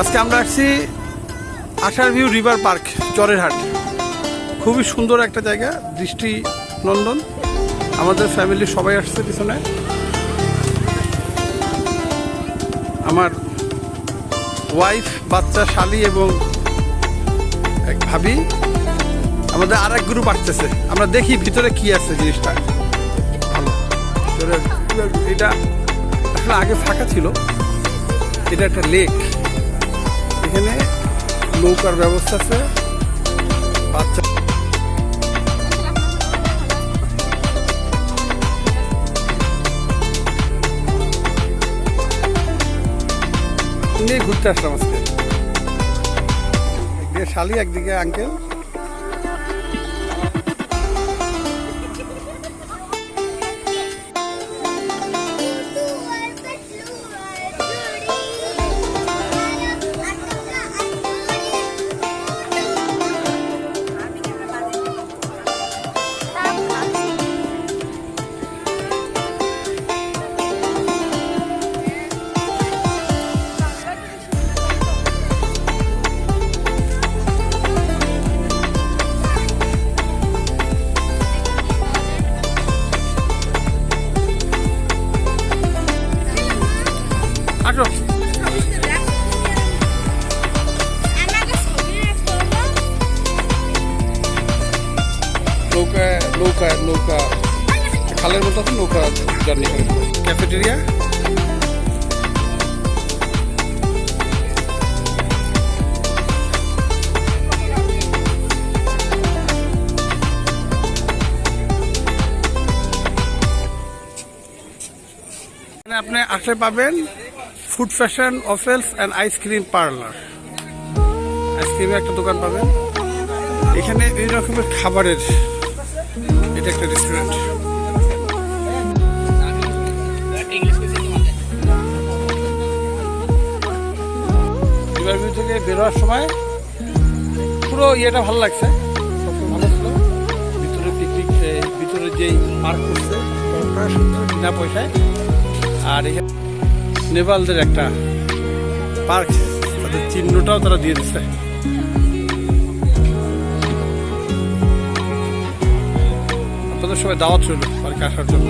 আজকে আমরা আসছি আশার ভিউ রিভার পার্ক, চরেরহাট। খুবই সুন্দর একটা জায়গা, দৃষ্টি নন্দন। আমাদের ফ্যামিলির সবাই আসছে পিছনে। আমার ওয়াইফ বাচ্চা, শালি এবং এক ভাবি। আমাদের আর এক গ্রুপ আসতেছে। আমরা দেখি ভিতরে কি আছে জিনিসটা। এটা আসলে আগে ফাঁকা ছিল। এটা একটা লেক নৌকার ব্যবস্থা আছে। ঘুরতে আসলাম আজকে। শালি একদিকে আঙ্কেল আসো। নৌকা নৌকা নৌকা। খালের মতো নৌকা জার্নি করে। ক্যাফেটেরিয়া এখানে আপনি আসলে পাবেন food fashion outlets and ice cream parlour আইসক্রিমের একটা দোকান পাবেন। এখানে এই রকমের খাবারের এটা একটা রেস্টুরেন্ট থেকে বেরোয়ার সময় পুরো ইয়েটা ভালো লাগছে। ভিতরে পিকনিক ভিতরে যেই পার্ক করছে বিনা পয়সায়। আর নেপালদের একটা পার্ক, তাদের চিহ্নটাও তারা দিয়ে দিচ্ছে। আপনাদের সবাই দাওয়াত রইল পার্কে আসার জন্য।